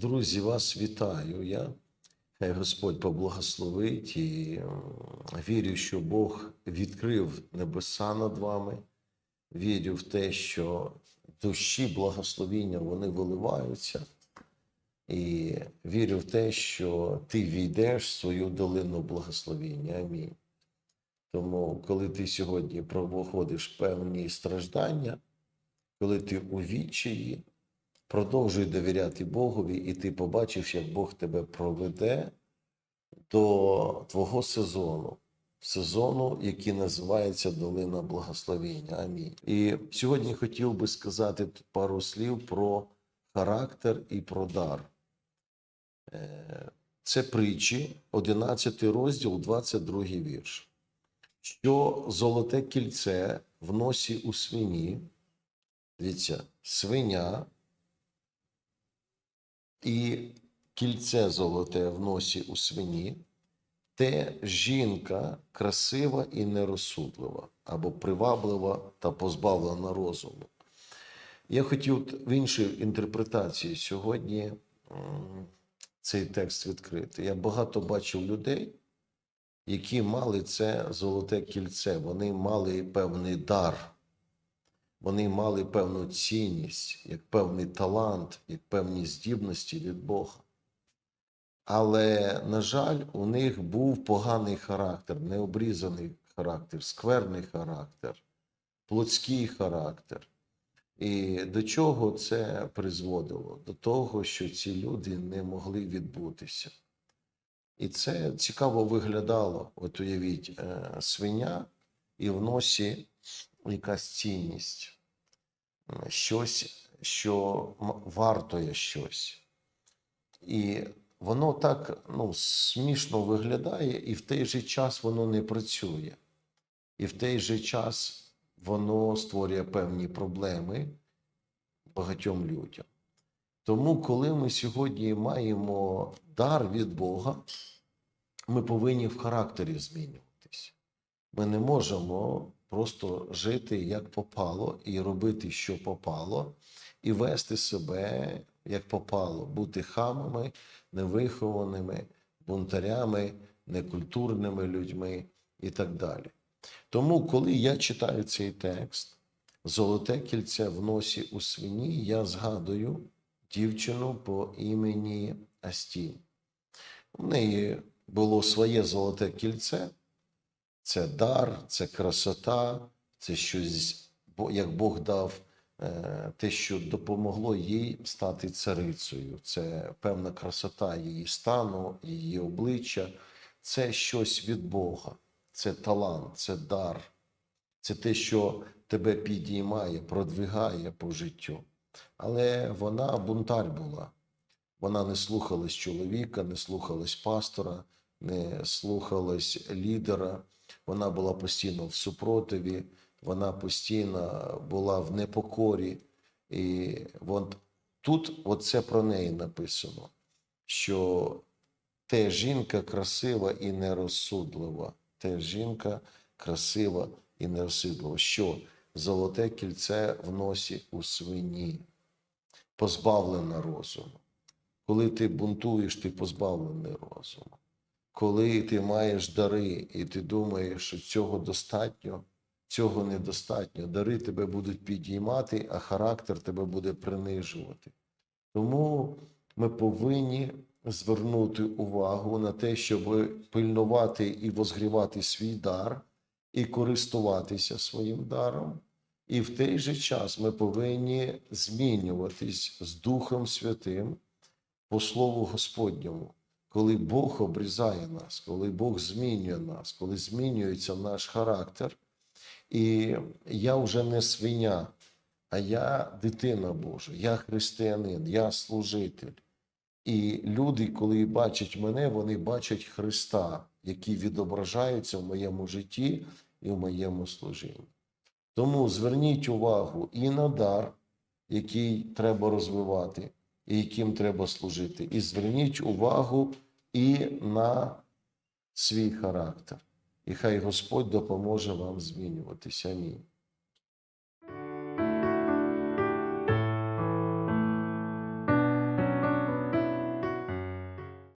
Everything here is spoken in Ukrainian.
Друзі, вас вітаю я. Хай Господь поблагословить і вірю, що Бог відкрив небеса над вами. Вірю в те, що дощі благословіння вони виливаються. І вірю в те, що ти війдеш в свою долину благословіння. Амінь. Тому, коли ти сьогодні проходиш певні страждання, коли ти у відчаї, продовжуй довіряти Богові, і ти побачиш, як Бог тебе проведе до твого сезону, сезону, який називається Долина Благословіння. Амінь. І сьогодні хотів би сказати пару слів про характер і про дар. Е, Це притчі, 11 розділ, 22 вірш. Що золоте кільце в носі у свині, дивіться, свиня і кільце золоте в носі у свині, те жінка красива і нерозсудлива, або приваблива та позбавлена розуму. Я хотів в іншій інтерпретації сьогодні цей текст відкрити. Я багато бачив людей, які мали це золоте кільце, вони мали певний дар, вони мали певну цінність, як певний талант, як певні здібності від Бога. Але, на жаль, у них був поганий характер, необрізаний характер, скверний характер, плотський характер. І до чого це призводило? До того, що ці люди не могли відбутися. І це цікаво виглядало. От уявіть, е, свиня і в носі якась цінність, е, щось, що вартує щось. І воно так ну, смішно виглядає, і в той же час воно не працює. І в той же час воно створює певні проблеми багатьом людям. Тому, коли ми сьогодні маємо дар від Бога, ми повинні в характері змінюватися. Ми не можемо просто жити як попало і робити, що попало, і вести себе як попало, бути хамами, невихованими, бунтарями, некультурними людьми і так далі. Тому, коли я читаю цей текст, золоте кільце в носі у свині, я згадую дівчину по імені Астін. У неї було своє золоте кільце, це дар, це красота, це щось, як Бог дав е, те, що допомогло їй стати царицею. Це певна красота її стану, її обличчя. Це щось від Бога, це талант, це дар, це те, що тебе підіймає, продвигає по життю. Але вона бунтар була. Вона не слухалась чоловіка, не слухалась пастора, не слухалась лідера. Вона була постійно в супротиві, вона постійно була в непокорі. І от тут оце про неї написано, що те жінка красива і нерозсудлива. Те жінка красива і нерозсудлива. Що золоте кільце в носі у свині, позбавлена розуму. Коли ти бунтуєш, ти позбавлений розуму. Коли ти маєш дари, і ти думаєш, що цього достатньо, цього недостатньо. Дари тебе будуть підіймати, а характер тебе буде принижувати. Тому ми повинні звернути увагу на те, щоб пильнувати і возгрівати свій дар, і користуватися своїм даром. І в той же час ми повинні змінюватись з Духом Святим по Слову Господньому, коли Бог обрізає нас, коли Бог змінює нас, коли змінюється наш характер. І я вже не свиня, а я дитина Божа, я християнин, я служитель. І люди, коли бачать мене, вони бачать Христа, який відображається в моєму житті і в моєму служінні. Тому зверніть увагу і на дар, який треба розвивати, і яким треба служити. І зверніть увагу і на свій характер. І хай Господь допоможе вам змінюватися. Амінь.